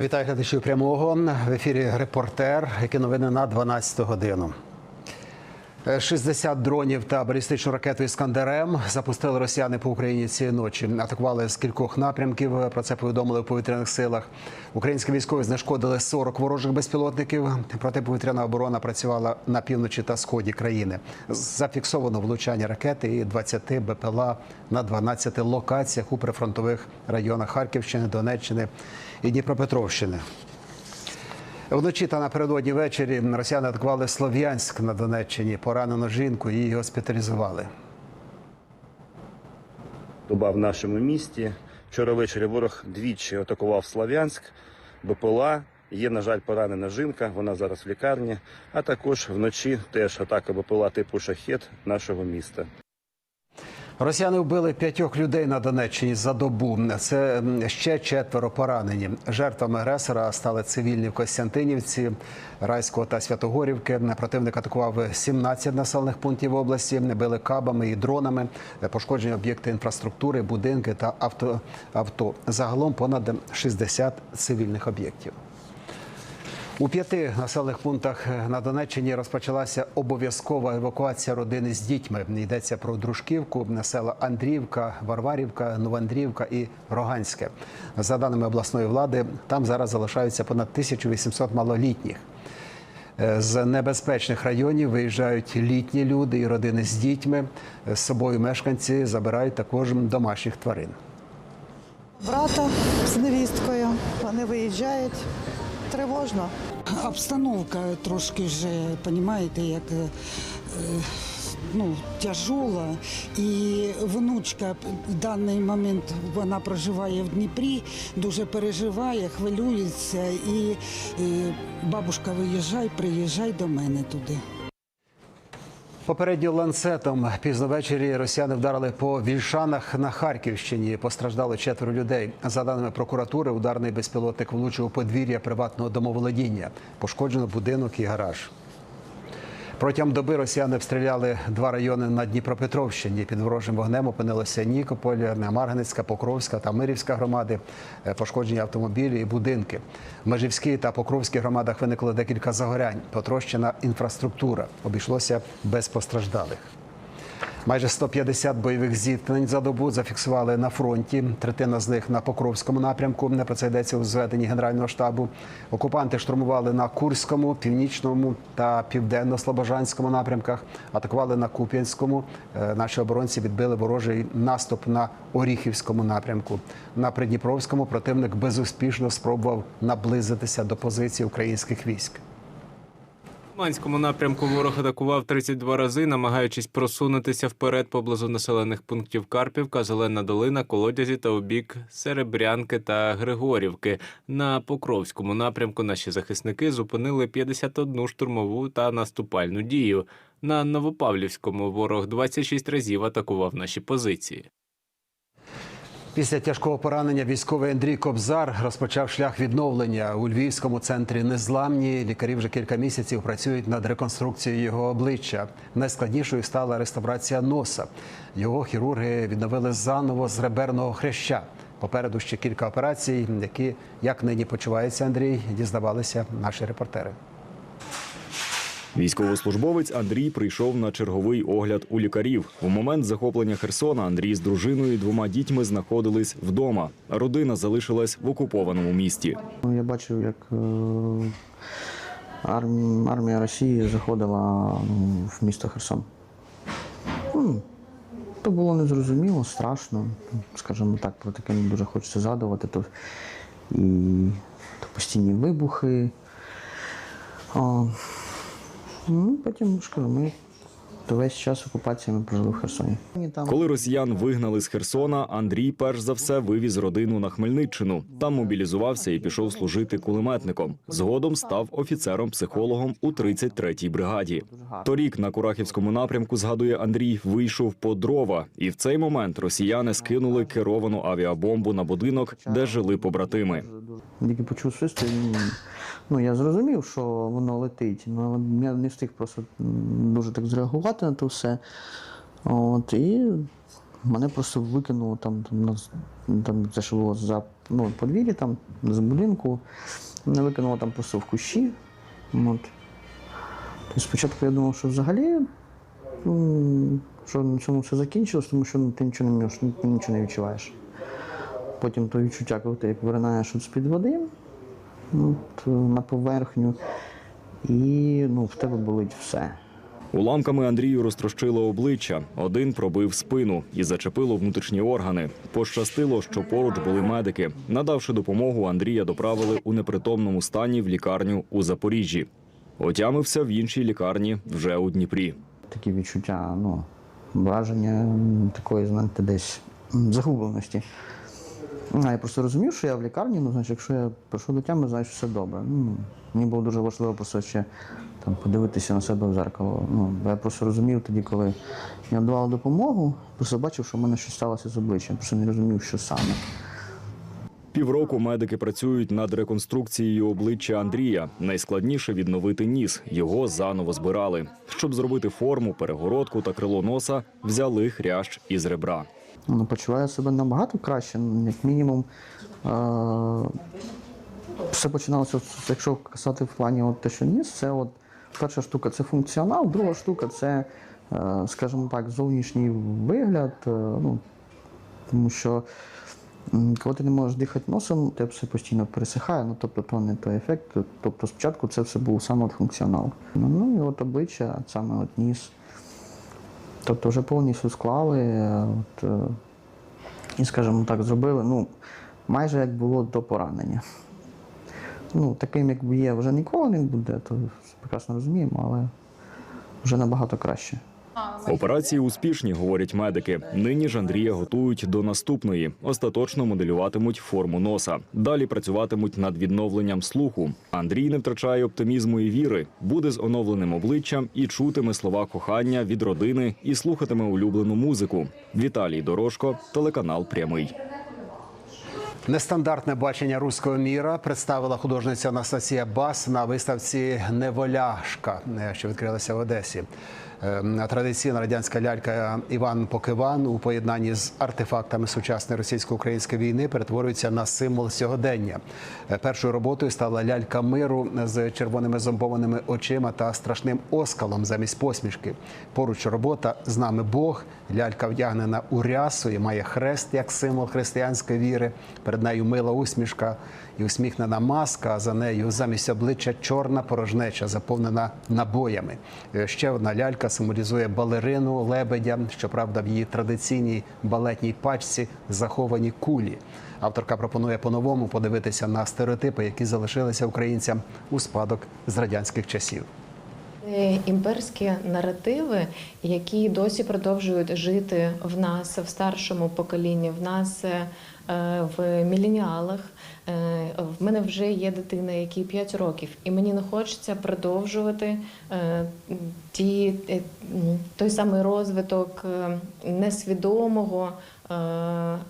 Вітаю глядачів прямого в ефірі Репортер. Які новини на 12 годину. Е, 60 дронів та балістичну ракету «Іскандер-М» запустили росіяни по Україні цієї ночі. Атакували з кількох напрямків. Про це повідомили в повітряних силах. Українські військові знешкодили 40 ворожих безпілотників. Протиповітряна оборона працювала на півночі та сході країни. Зафіксовано влучання ракети і 20 БПЛА на 12 локаціях у прифронтових районах Харківщини, Донеччини і Дніпропетровщини. Вночі та напередодні ввечері росіяни атакували Слов'янськ на Донеччині. Поранено жінку, її госпіталізували. доба в нашому місті. Вчора ввечері ворог двічі атакував Слов'янськ, БПЛА. Є, на жаль, поранена жінка, вона зараз в лікарні. А також вночі теж атака БПЛА типу шахет нашого міста. Росіяни вбили п'ятьох людей на Донеччині за добу. Це ще четверо поранені. Жертвами агресора стали цивільні в Костянтинівці, Райського та Святогорівки. Противник атакував 17 населених пунктів області, били кабами і дронами, пошкоджені об'єкти інфраструктури, будинки та авто. авто. Загалом понад 60 цивільних об'єктів. У п'яти населених пунктах на Донеччині розпочалася обов'язкова евакуація родини з дітьми. Йдеться про Дружківку, села Андріївка, Варварівка, Новоандріївка і Роганське. За даними обласної влади, там зараз залишаються понад 1800 малолітніх. Е, З небезпечних районів виїжджають літні люди і родини з дітьми. З собою мешканці забирають також домашніх тварин. брата з невісткою. Вони виїжджають. Тривожно. Обстановка трошки вже, розумієте, як е, ну, тяжола. І внучка в даний момент вона проживає в Дніпрі, дуже переживає, хвилюється. І е, бабушка, виїжджай, приїжджай до мене туди. Попередньо ланцетом пізно ввечері росіяни вдарили по вільшанах на Харківщині. Постраждало четверо людей. За даними прокуратури, ударний безпілотник влучив у подвір'я приватного домоволодіння. Пошкоджено будинок і гараж. Протягом доби росіяни обстріляли два райони на Дніпропетровщині. Під ворожим вогнем опинилися Нікополь, Марганецька, Покровська та Мирівська громади. Е, Пошкоджені автомобілі і будинки. В Межівській та Покровській громадах виникло декілька загорянь. Потрощена інфраструктура. Обійшлося без постраждалих. Майже 150 бойових зіткнень за добу зафіксували на фронті. Третина з них на Покровському напрямку. Не про це йдеться у зведенні Генерального штабу. Окупанти штурмували на Курському, Північному та Південно-Слобожанському напрямках. Атакували на Куп'янському. Е, Наші оборонці відбили ворожий наступ на Оріхівському напрямку. На Придніпровському противник безуспішно спробував наблизитися до позиції українських військ. В Манському напрямку ворог атакував 32 рази, намагаючись просунутися вперед поблизу населених пунктів Карпівка, Зелена Долина, Колодязі та у бік Серебрянки та Григорівки. На Покровському напрямку наші захисники зупинили 51 штурмову та наступальну дію. На Новопавлівському ворог 26 разів атакував наші позиції. Після тяжкого поранення військовий Андрій Кобзар розпочав шлях відновлення у Львівському центрі незламні. Лікарі вже кілька місяців працюють над реконструкцією його обличчя. Найскладнішою стала реставрація носа. Його хірурги відновили заново з реберного хряща. Попереду ще кілька операцій, які як нині почувається Андрій, дізнавалися наші репортери. Військовослужбовець Андрій прийшов на черговий огляд у лікарів. У момент захоплення Херсона Андрій з дружиною і двома дітьми знаходились вдома. Родина залишилась в окупованому місті. Ну, Я бачив, як е, армія Росії заходила ну, в місто Херсон. То було незрозуміло, страшно. Скажімо так, про таке не дуже хочеться згадувати. То, і то постійні вибухи. О, ну, потім кажу, ми весь час окупації ми прожили в Херсоні. Там Коли росіян вигнали з Херсона, Андрій перш за все вивіз родину на Хмельниччину. Там мобілізувався і пішов служити кулеметником. Згодом став офіцером-психологом у 33-й бригаді. Торік на Курахівському напрямку, згадує Андрій, вийшов по дрова, і в цей момент росіяни скинули керовану авіабомбу на будинок, де жили побратими. Тільки почув свист, ну я зрозумів, що воно летить. Ну я не встиг просто дуже так зреагувати на це все. От, і Мене просто викинуло там, там, це що було за ну, подвір'я, там, з будинку. Мене викинуло там просто в кущі. От. Тобто спочатку я думав, що взагалі що на цьому все закінчилось, тому що ну, ти нічого не можеш, ти нічого не відчуваєш. Потім то відчуття, коли ти як виринаєш з-під води от, на поверхню, і ну, в тебе болить все. Уламками Андрію розтрощило обличчя. Один пробив спину і зачепило внутрішні органи. Пощастило, що поруч були медики. Надавши допомогу, Андрія доправили у непритомному стані в лікарню у Запоріжжі. Отямився в іншій лікарні вже у Дніпрі. такі відчуття, ну, враження такої, знаєте, десь загубленості. А я просто розумів, що я в лікарні, ну, значить, якщо я прийшов до тями, значить все добре. Ну, мені було дуже важливо просто ще там, подивитися на себе в зеркало. Ну, я просто розумів тоді, коли я давав допомогу, просто бачив, що в мене щось сталося з обличчям, просто не розумів, що саме. Півроку медики працюють над реконструкцією обличчя Андрія. Найскладніше відновити ніс. Його заново збирали. Щоб зробити форму, перегородку та крило носа, взяли хрящ із ребра. Ну, почуваю себе набагато краще, ну, як мінімум. Е- все починалося, якщо казати в плані от те, що ніс, це от перша штука це функціонал, друга штука це, е, скажімо так, зовнішній вигляд. е, ну, тому що коли ти не можеш дихати носом, тебе все постійно пересихає, ну тобто то не той ефект. Тобто спочатку це все був саме функціонал. Ну, і от обличчя, саме от ніс. Тобто вже повністю склали е, от, і, скажімо так, зробили, ну, майже як було до поранення. Ну, таким, як є, вже ніколи не буде, то прекрасно розуміємо, але вже набагато краще. Операції успішні, говорять медики. Нині ж Андрія готують до наступної. Остаточно моделюватимуть форму носа. Далі працюватимуть над відновленням слуху. Андрій не втрачає оптимізму і віри. Буде з оновленим обличчям і чутиме слова кохання від родини і слухатиме улюблену музику. Віталій Дорожко, телеканал Прямий. Нестандартне бачення руського міра представила художниця Анастасія Бас на виставці Неволяшка, що відкрилася в Одесі. Е, Традиційна радянська лялька Іван Покиван у поєднанні з артефактами сучасної російсько-української війни перетворюється на символ сьогодення. Е, Першою роботою стала лялька миру з червоними зомбованими очима та страшним оскалом замість посмішки. Поруч робота з нами Бог. Лялька вдягнена у рясу і має хрест як символ християнської віри. Перед нею мила усмішка і усміхнена маска. А за нею замість обличчя чорна порожнеча, заповнена набоями. Е, Ще одна лялька символізує балерину лебедя. Щоправда, в її традиційній балетній пачці заховані кулі. Авторка пропонує по-новому подивитися на стереотипи, які залишилися українцям у спадок з радянських часів. Це імперські наративи, які досі продовжують жити в нас в старшому поколінні, в нас е, в міленіалах. Е, В мене вже є дитина, якій 5 років, і мені не хочеться продовжувати е, ті, е, той самий розвиток е, несвідомого е,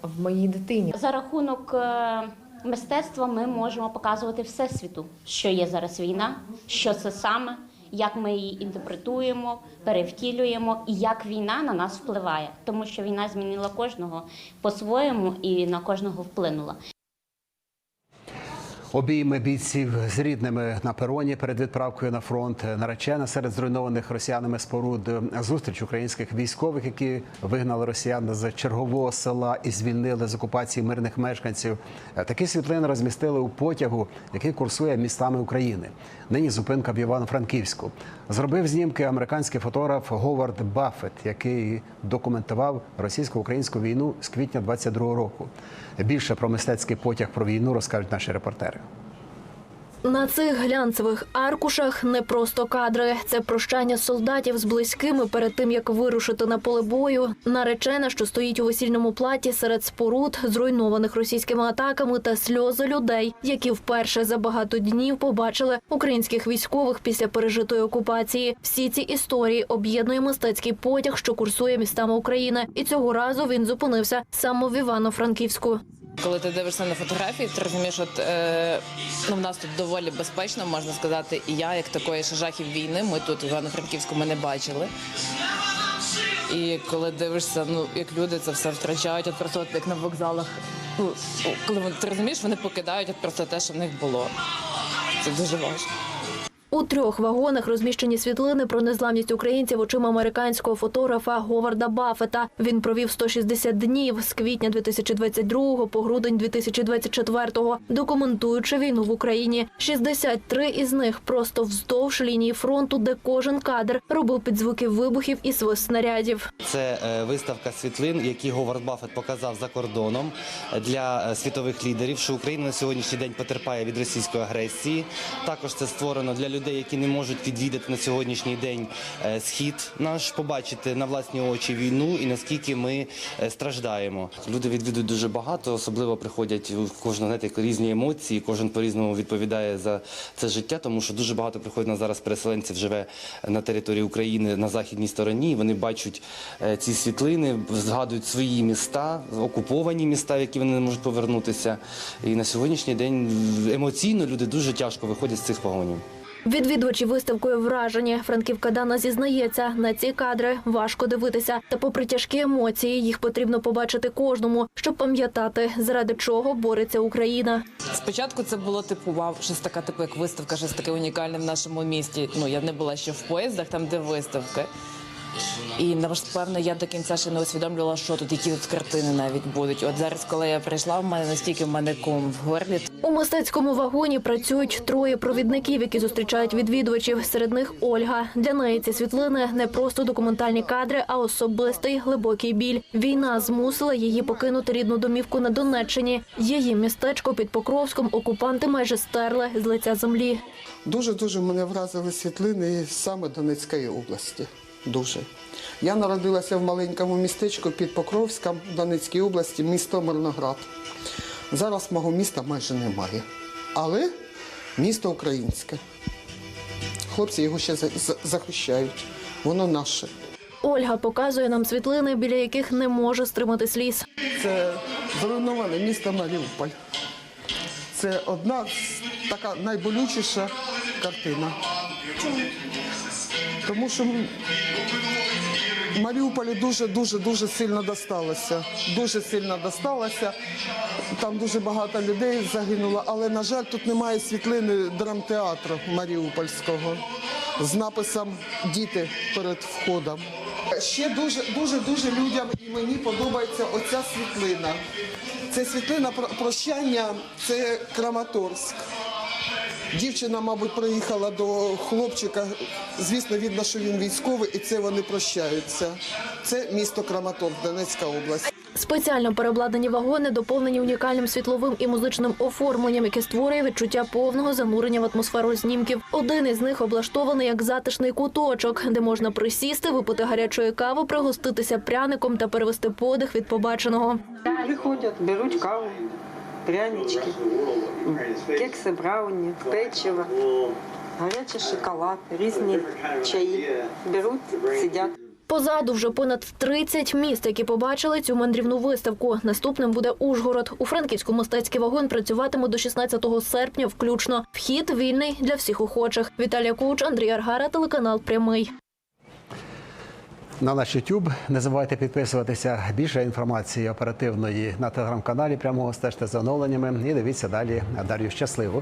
в моїй дитині. За рахунок е, мистецтва ми можемо показувати всесвіту, що є зараз війна, що це саме, як ми її інтерпретуємо, перевтілюємо і як війна на нас впливає, тому що війна змінила кожного по-своєму і на кожного вплинула. Обійми бійців з рідними на пероні перед відправкою на фронт. Наречена серед зруйнованих росіянами споруд. Зустріч українських військових, які вигнали росіян з чергового села і звільнили з окупації мирних мешканців. Такі світлини розмістили у потягу, який курсує містами України. Нині зупинка в Івано-Франківську. Зробив знімки американський фотограф Говард Баффет, який документував російсько-українську війну з квітня 22-го року. Більше про мистецький потяг про війну розкажуть наші репортери. На цих глянцевих аркушах не просто кадри. Це прощання солдатів з близькими перед тим, як вирушити на поле бою. Наречена, що стоїть у весільному платі серед споруд, зруйнованих російськими атаками та сльози людей, які вперше за багато днів побачили українських військових після пережитої окупації. Всі ці історії об'єднує мистецький потяг, що курсує містами України. І цього разу він зупинився саме в Івано-Франківську. Коли ти дивишся на фотографії, ти розумієш, от е, ну в нас тут доволі безпечно, можна сказати, і я, як такої ще жахів війни, ми тут в Івано-Франківську ми не бачили. І коли дивишся, ну як люди це все втрачають, от просто от як на вокзалах. Ну коли ти розумієш, вони покидають от просто те, що в них було. Це дуже важко. У трьох вагонах розміщені світлини про незламність українців очима американського фотографа Говарда Баффета. Він провів 160 днів з квітня 2022 по грудень 2024, документуючи війну в Україні. 63 із них просто вздовж лінії фронту, де кожен кадр робив під звуки вибухів і свист снарядів. Це е, виставка світлин, які Говард Баффет показав за кордоном для е, світових лідерів, що Україна на сьогоднішній день потерпає від російської агресії. Також це створено для людей, які не можуть відвідати на сьогоднішній день е, схід наш, побачити на власні очі війну і наскільки ми е, страждаємо. Люди відвідують дуже багато, особливо приходять у кожного знаєте, різні емоції. Кожен по-різному відповідає за це життя, тому що дуже багато приходить на зараз переселенців живе на території України на західній стороні. Вони бачать е, ці світлини, згадують свої міста, окуповані міста, в які вони не можуть повернутися. І на сьогоднішній день емоційно люди дуже тяжко виходять з цих вагонів. Відвідувачі виставкою вражені. Франківка Дана зізнається, на ці кадри важко дивитися. Та попри тяжкі емоції, їх потрібно побачити кожному, щоб пам'ятати, заради чого бореться Україна. Спочатку це було типу вау, щось така, типу як виставка, щось таке унікальне в нашому місті. Ну я не була ще в поїздах, там де виставки. І напевно я до кінця ще не усвідомлювала, що тут, які тут картини навіть будуть. От зараз, коли я прийшла, в мене настільки в мене ком в горлі. У мистецькому вагоні працюють троє провідників, які зустрічають відвідувачів. Серед них Ольга. Для неї ці світлини не просто документальні кадри, а особистий глибокий біль. Війна змусила її покинути рідну домівку на Донеччині. Її містечко під Покровськом окупанти майже стерли з лиця землі. Дуже дуже мене вразили світлини саме Донецької області. Дуже. Я народилася в маленькому містечку під Покровськом Донецькій області, місто Мирноград. Зараз мого міста майже немає. Але місто українське. Хлопці його ще за- за- захищають. Воно наше. Ольга показує нам світлини, біля яких не може стримати сліз. Це зруйноване місто Маріуполь. Це одна така найболючіша картина. Тому що м- Маріуполю дуже дуже дуже сильно досталося. Дуже сильно досталося. Там дуже багато людей загинуло, але на жаль, тут немає світлини драмтеатру Маріупольського з написом Діти перед входом. Ще дуже дуже дуже людям і мені подобається оця світлина. Це світлина про прощання, це Краматорськ. Дівчина, мабуть, приїхала до хлопчика. Звісно, видно, що він військовий, і це вони прощаються. Це місто Краматорськ, Донецька область. Спеціально переобладнані вагони доповнені унікальним світловим і музичним оформленням, яке створює відчуття повного занурення в атмосферу знімків. Один із них облаштований як затишний куточок, де можна присісти, випити гарячої кави, пригоститися пряником та перевести подих від побаченого. Приходять, беруть каву, прянички, кекси брауні, печиво, гарячий шоколад, різні чаї. Беруть, сидять. Позаду вже понад 30 міст, які побачили цю мандрівну виставку. Наступним буде Ужгород. У Франківську мистецький вагон працюватиме до 16 серпня. Включно вхід вільний для всіх охочих. Віталія Куч, Андрій Аргара, телеканал Прямий. На наш YouTube не забувайте підписуватися. Більше інформації оперативної на телеграм-каналі. Прямого стежте за оновленнями і дивіться далі. Дар'ю щасливо.